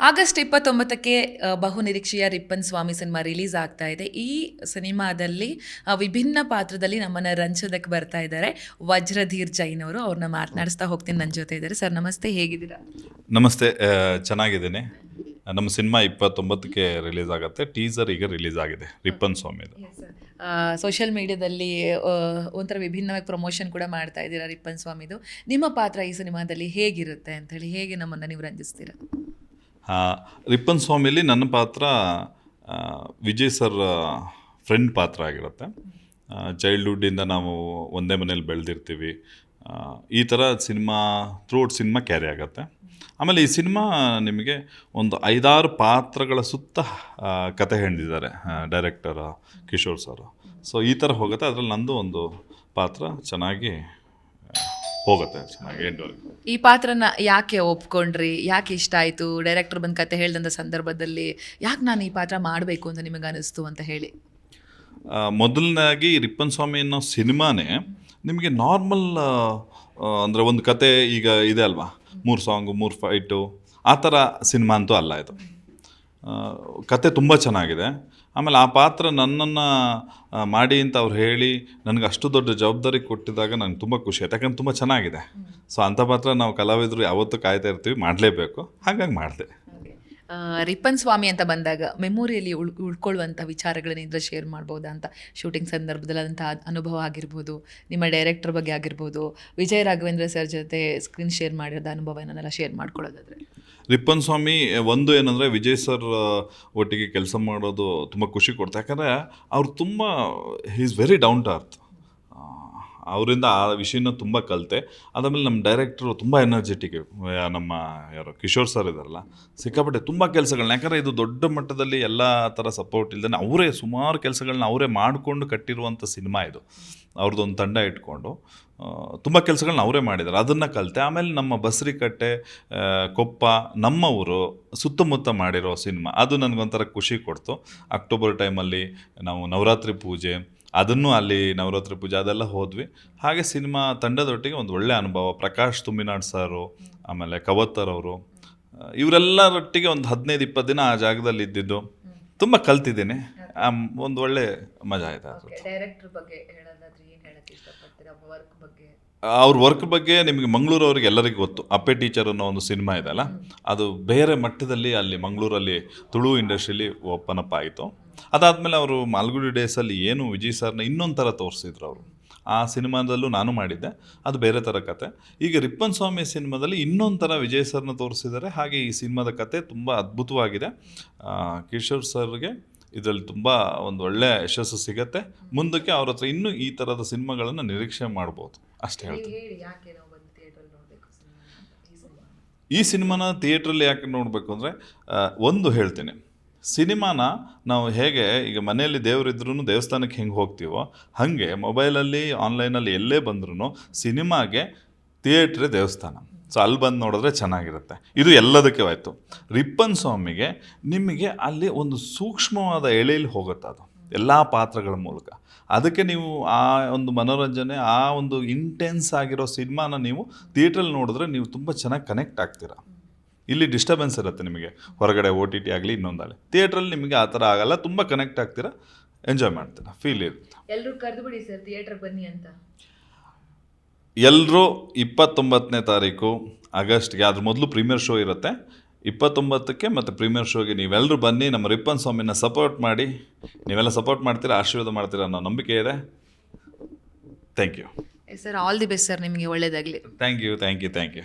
August ಇಪ್ಪತ್ತೊಂಬತ್ತಕ್ಕೆ ಬಹುನಿರೀಕ್ಷೆಯ ಬಹು ನಿರೀಕ್ಷೆಯ ರಿಪ್ಪನ್ ಸ್ವಾಮಿ ಸಿನಿಮಾ ರಿಲೀಸ್ ಆಗ್ತಾ ಇದೆ. ಈ ಸಿನಿಮಾದಲ್ಲಿ ವಿಭಿನ್ನ ಪಾತ್ರದಲ್ಲಿ ನಮ್ಮನ್ನ ರಂಜೋದಕ್ಕೆ ಬರ್ತಾ ಇದ್ದಾರೆ. ವಜ್ರಧೀರ್ ಜೈನ್ ಅವರು ಅವ್ರನ್ನ ಮಾತನಾಡಿಸ್ತಾ ಹೋಗ್ತೀನಿ ನನ್ನ ಜೊತೆ ಇದ್ದಾರೆ. ಸರ್ ನಮಸ್ತೆ ಹೇಗಿದ್ದೀರಾ? ನಮಸ್ತೆ ಚೆನ್ನಾಗಿದ್ದೀನಿ. ನಮ್ಮ ಸಿನಿಮಾ ಇಪ್ಪತ್ತೊಂಬತ್ತಕ್ಕೆ ರಿಲೀಸ್ ಆಗುತ್ತೆ. ಟೀಸರ್ ಈಗ ರಿಲೀಸ್ ಆಗಿದೆ ರಿಪ್ಪನ್ ಸ್ವಾಮಿದು. ಸೋಷಿಯಲ್ ಮೀಡಿಯಾದಲ್ಲಿ ಒಂಥರ ವಿಭಿನ್ನವಾಗಿ ಪ್ರಮೋಷನ್ ಕೂಡ ಮಾಡ್ತಾ ಇದ್ದೀರಾ ರಿಪ್ಪನ್ ಸ್ವಾಮಿದು. ನಿಮ್ಮ ಪಾತ್ರ ಈ ಸಿನಿಮಾದಲ್ಲಿ ಹೇಗಿರುತ್ತೆ ಅಂತ ಹೇಳಿ ಹೇಗೆ ನಮ್ಮನ್ನು ನೀವು ರಂಜಿಸ್ತೀರಾ? ರಿಪ್ಪನ್ ಸ್ವಾಮಿಯಲ್ಲಿ ನನ್ನ ಪಾತ್ರ ವಿಜಯ್ ಸರ್ ಫ್ರೆಂಡ್ ಪಾತ್ರ ಆಗಿರುತ್ತೆ. ಚೈಲ್ಡ್ಹುಡ್ಡಿಂದ ನಾವು ಒಂದೇ ಮನೇಲಿ ಬೆಳೆದಿರ್ತೀವಿ. ಈ ಥರ ಸಿನಿಮಾ ಥ್ರೂಔಟ್ ಸಿನಿಮಾ ಕ್ಯಾರಿ ಆಗುತ್ತೆ. ಆಮೇಲೆ ಈ ಸಿನಿಮಾ ನಿಮಗೆ ಒಂದು ಐದಾರು ಪಾತ್ರಗಳ ಸುತ್ತ ಕತೆ ಹೇಳಿದ್ದಾರೆ ಡೈರೆಕ್ಟರ್ ಕಿಶೋರ್ ಸರ್. ಸೊ ಈ ಥರ ಹೋಗುತ್ತೆ. ಅದರಲ್ಲಿ ನಂದು ಒಂದು ಪಾತ್ರ ಚೆನ್ನಾಗಿ ಹೋಗುತ್ತೆ ಚೆನ್ನಾಗಿ ಎಂಡ್ವರೆಗೂ ಈ ಪಾತ್ರನ ಯಾಕೆ ಒಪ್ಕೊಂಡ್ರಿ? ಯಾಕೆ ಇಷ್ಟ ಆಯಿತು? ಡೈರೆಕ್ಟರ್ ಬಂದ ಕತೆ ಹೇಳ್ದಂಥ ಸಂದರ್ಭದಲ್ಲಿ ಯಾಕೆ ನಾನು ಈ ಪಾತ್ರ ಮಾಡಬೇಕು ಅಂತ ನಿಮಗೆ ಅನಿಸ್ತು ಅಂತ ಹೇಳಿ. ಮೊದಲನಾಗಿ ಮೊದಲನೇದಾಗಿ ರಿಪ್ಪನ್ ಸ್ವಾಮಿ ಅನ್ನೋ ಸಿನಿಮಾನೇ ನಿಮಗೆ ನಾರ್ಮಲ್ ಅಂದರೆ ಒಂದು ಕತೆ ಈಗ ಇದೆ ಅಲ್ವಾ? ಮೂರು ಸಾಂಗು ಮೂರು ಫೈಟು ಆ ಥರ ಸಿನಿಮಾ ಅಂತೂ ಅಲ್ಲ ಇದು. ಕತೆ ತುಂಬ ಚೆನ್ನಾಗಿದೆ. ಆಮೇಲೆ ಆ ಪಾತ್ರ ನನ್ನನ್ನು ಮಾಡಿ ಅಂತ ಅವ್ರು ಹೇಳಿ ನನಗೆ ಅಷ್ಟು ದೊಡ್ಡ ಜವಾಬ್ದಾರಿ ಕೊಟ್ಟಿದ್ದಾಗ ನನಗೆ ತುಂಬ ಖುಷಿ ಆಯ್ತು. ಯಾಕಂದ್ರೆ ತುಂಬ ಚೆನ್ನಾಗಿದೆ. ಸೊ ಅಂಥ ಪಾತ್ರ ನಾವು ಕಲಾವಿದರು ಯಾವತ್ತೂ ಕಾಯ್ತಾ ಇರ್ತೀವಿ. ಮಾಡಲೇಬೇಕು. ಹಾಗಾಗಿ ಮಾಡಿದೆ. ರಿಪನ್ ಸ್ವಾಮಿ ಅಂತ ಬಂದಾಗ ಮೆಮೊರಿಯಲ್ಲಿ ಉಳ್ ಉಳ್ಕೊಳ್ಳುವಂಥ ವಿಚಾರಗಳನ್ನಿದ್ರೆ ಶೇರ್ ಮಾಡ್ಬೋದಾ ಅಂತ ಶೂಟಿಂಗ್ ಸಂದರ್ಭದಲ್ಲಿ ಅದಂಥ ಅನುಭವ ಆಗಿರ್ಬೋದು, ನಿಮ್ಮ ಡೈರೆಕ್ಟರ್ ಬಗ್ಗೆ ಆಗಿರ್ಬೋದು, ವಿಜಯ್ ರಾಘವೇಂದ್ರ ಸರ್ ಜೊತೆ ಸ್ಕ್ರೀನ್ ಶೇರ್ ಮಾಡಿರೋದು ಅನುಭವ ಏನನ್ನೆಲ್ಲ ಶೇರ್ ಮಾಡ್ಕೊಳ್ಳೋದಾದ್ರೆ. ರಿಪ್ಪನ್ ಸ್ವಾಮಿ ಒಂದು ಏನಂದರೆ ವಿಜಯ್ ಸರ್ ಒಟ್ಟಿಗೆ ಕೆಲಸ ಮಾಡೋದು ತುಂಬ ಖುಷಿ ಕೊಡ್ತಾರೆ. ಯಾಕಂದರೆ ಅವ್ರು ತುಂಬ he is very down to earth ಅವರಿಂದ ಆ ವಿಷಯನ ತುಂಬ ಕಲಿತೆ. ಅದಾದಮೇಲೆ ನಮ್ಮ ಡೈರೆಕ್ಟ್ರು ತುಂಬ ಎನರ್ಜೆಟಿಕ್ ನಮ್ಮ ಯಾರು, ಕಿಶೋರ್ ಸರ್ ಇದಾರಲ್ಲ ಸಿಕ್ಕಾಪಟ್ಟೆ ತುಂಬ ಕೆಲಸಗಳನ್ನ ಯಾಕಂದರೆ ಇದು ದೊಡ್ಡ ಮಟ್ಟದಲ್ಲಿ ಎಲ್ಲ ಥರ ಸಪೋರ್ಟ್ ಇಲ್ಲದೆ ಅವರೇ ಸುಮಾರು ಕೆಲಸಗಳನ್ನ ಅವರೇ ಮಾಡಿಕೊಂಡು ಕಟ್ಟಿರುವಂಥ ಸಿನಿಮಾ ಇದು. ಅವ್ರದ್ದೊಂದು ತಂಡ ಇಟ್ಕೊಂಡು ತುಂಬ ಕೆಲಸಗಳನ್ನ ಅವರೇ ಮಾಡಿದ್ದಾರೆ ಅದನ್ನು ಕಲಿತೆ. ಆಮೇಲೆ ನಮ್ಮ ಬಸರಿಕಟ್ಟೆ ಕೊಪ್ಪ ನಮ್ಮ ಊರು ಸುತ್ತಮುತ್ತ ಮಾಡಿರೋ ಸಿನಿಮಾ. ಅದು ನನಗೊಂಥರ ಖುಷಿ ಕೊಡ್ತು. ಅಕ್ಟೋಬರ್ ಟೈಮಲ್ಲಿ ನಾವು ನವರಾತ್ರಿ ಪೂಜೆ ಅದನ್ನು ಅಲ್ಲಿ ನವರಾತ್ರಿ ಪೂಜೆ ಅದೆಲ್ಲ ಹೋದ್ವಿ. ಹಾಗೆ ಸಿನಿಮಾ ತಂಡದೊಟ್ಟಿಗೆ ಒಂದು ಒಳ್ಳೆಯ ಅನುಭವ. ಪ್ರಕಾಶ್ ತುಂಬಿನಾಡ್ ಸರು ಆಮೇಲೆ ಕವತ್ತರ್ ಅವರು ಇವರೆಲ್ಲರೊಟ್ಟಿಗೆ ಒಂದು ಹದಿನೈದು ಇಪ್ಪತ್ತು ದಿನ ಆ ಜಾಗದಲ್ಲಿ ಇದ್ದಿದ್ದು. ತುಂಬ ಕಲ್ತಿದ್ದೀನಿ. ಒಂದು ಒಳ್ಳೆ ಮಜಾ ಬಗ್ಗೆ ಅವ್ರ ವರ್ಕ್ ಬಗ್ಗೆ? ನಿಮಗೆ ಮಂಗಳೂರು ಅವ್ರಿಗೆ ಎಲ್ಲರಿಗೂ ಗೊತ್ತು. ಅಪ್ಪೆ ಟೀಚರ್ ಅನ್ನೋ ಒಂದು ಸಿನಿಮಾ ಇದೆ ಅಲ್ಲ? ಅದು ಬೇರೆ ಮಟ್ಟದಲ್ಲಿ ಅಲ್ಲಿ ಮಂಗಳೂರಲ್ಲಿ ತುಳು ಇಂಡಸ್ಟ್ರಿಲಿ ಓಪನ್ ಅಪ್ ಆಯಿತು ಅದಾದಮೇಲೆ ಅವರು ಮಾಲ್ಗುಡಿ ಡೇಸಲ್ಲಿ ಏನು ವಿಜಯ್ ಸರ್ನ ಇನ್ನೊಂದು ಥರ ತೋರಿಸಿದ್ರು ಅವರು. ಆ ಸಿನಿಮಾದಲ್ಲೂ ನಾನು ಮಾಡಿದ್ದೆ ಅದು ಬೇರೆ ಥರ ಕತೆ. ಈಗ ರಿಪ್ಪನ್ ಸ್ವಾಮಿ ಸಿನಿಮಾದಲ್ಲಿ ಇನ್ನೊಂದು ಥರ ವಿಜಯ್ ಸರ್ನ ತೋರಿಸಿದ್ದಾರೆ ಹಾಗೆ ಈ ಸಿನಿಮಾದ ಕತೆ ತುಂಬ ಅದ್ಭುತವಾಗಿದೆ. ಕಿಶೋರ್ ಸರ್ಗೆ ಇದರಲ್ಲಿ ತುಂಬ ಒಂದು ಒಳ್ಳೆಯ ಯಶಸ್ಸು ಸಿಗತ್ತೆ. ಮುಂದಕ್ಕೆ ಅವ್ರ ಹತ್ರ ಇನ್ನೂ ಈ ಥರದ ಸಿನಿಮಾಗಳನ್ನು ನಿರೀಕ್ಷೆ ಮಾಡ್ಬೋದು. ಅಷ್ಟೇ ಹೇಳ್ತೀನಿ. ಈ ಸಿನಿಮಾನ? ಥಿಯೇಟ್ರಲ್ಲಿ ಯಾಕೆ ನೋಡಬೇಕು ಅಂದರೆ ಒಂದು ಹೇಳ್ತೀನಿ. ಸಿನಿಮಾನ ನಾವು ಹೇಗೆ, ಈಗ ಮನೆಯಲ್ಲಿ ದೇವರಿದ್ರೂ ದೇವಸ್ಥಾನಕ್ಕೆ ಹೆಂಗೆ ಹೋಗ್ತೀವೋ, ಹಾಗೆ ಮೊಬೈಲಲ್ಲಿ, ಆನ್ಲೈನಲ್ಲಿ ಎಲ್ಲೇ ಬಂದ್ರೂ ಸಿನಿಮಾಗೆ ಥಿಯೇಟ್ರೇ ದೇವಸ್ಥಾನ. ಸೊ, ಅಲ್ಲಿ ಬಂದು ನೋಡಿದ್ರೆ ಚೆನ್ನಾಗಿರುತ್ತೆ. ಇದು ಎಲ್ಲದಕ್ಕೆ ಆಯಿತು ರಿಪ್ಪನ್ ಸ್ವಾಮಿಗೆ ನಿಮಗೆ ಅಲ್ಲಿ ಒಂದು ಸೂಕ್ಷ್ಮವಾದ ಎಳೆಯಲ್ಲಿ ಹೋಗುತ್ತೆ ಅದು, ಎಲ್ಲ ಪಾತ್ರಗಳ ಮೂಲಕ. ಅದಕ್ಕೆ ನೀವು ಆ ಒಂದು ಮನೋರಂಜನೆ, ಆ ಒಂದು ಇಂಟೆನ್ಸ್ ಆಗಿರೋ ಸಿನಿಮಾನ ನೀವು ಥಿಯೇಟ್ರಲ್ಲಿ ನೋಡಿದ್ರೆ ನೀವು ತುಂಬ ಚೆನ್ನಾಗಿ ಕನೆಕ್ಟ್ ಆಗ್ತೀರಾ. ಇಲ್ಲಿ ಡಿಸ್ಟರ್ಬೆನ್ಸ್ ಇರುತ್ತೆ ನಿಮಗೆ. ಹೊರಗಡೆ ಓ ಟಿ ಟಿ ಆಗಲಿ ಇನ್ನೊಂದಾಗಲಿ ಥಿಯೇಟ್ರಲ್ಲಿ ನಿಮಗೆ ಆ ಥರ ಆಗಲ್ಲ ತುಂಬ ಕನೆಕ್ಟ್ ಆಗ್ತೀರಾ? ಎಂಜಾಯ್ ಮಾಡ್ತೀರಾ? ಫೀಲ್ ಇರುತ್ತೆ ಎಲ್ಲರೂ ಕರೆದು ಬಿಡಿ ಸರ್ ಥಿಯೇಟರ್ ಬನ್ನಿ ಅಂತ. ಎಲ್ಲರೂ ಇಪ್ಪತ್ತೊಂಬತ್ತನೇ ತಾರೀಕು ಆಗಸ್ಟ್ಗೆ ಅದ್ರ ಮೊದಲು ಪ್ರೀಮಿಯರ್ ಶೋ ಇರುತ್ತೆ. ಇಪ್ಪತ್ತೊಂಬತ್ತಕ್ಕೆ ಮತ್ತು ಪ್ರೀಮಿಯರ್ ಶೋಗೆ ನೀವೆಲ್ಲರೂ ಬನ್ನಿ ನಮ್ಮ ರಿಪ್ಪನ್ ಸ್ವಾಮಿನ ಸಪೋರ್ಟ್ ಮಾಡಿ. ನೀವೆಲ್ಲ ಸಪೋರ್ಟ್ ಮಾಡ್ತೀರಾ ಆಶೀರ್ವಾದ ಮಾಡ್ತೀರಾ ಅನ್ನೋ ನಂಬಿಕೆ ಇದೆ. Thank you sir all the best sir ನಿಮಗೆ ಒಳ್ಳೇದಾಗಲಿ. Thank you thank you thank you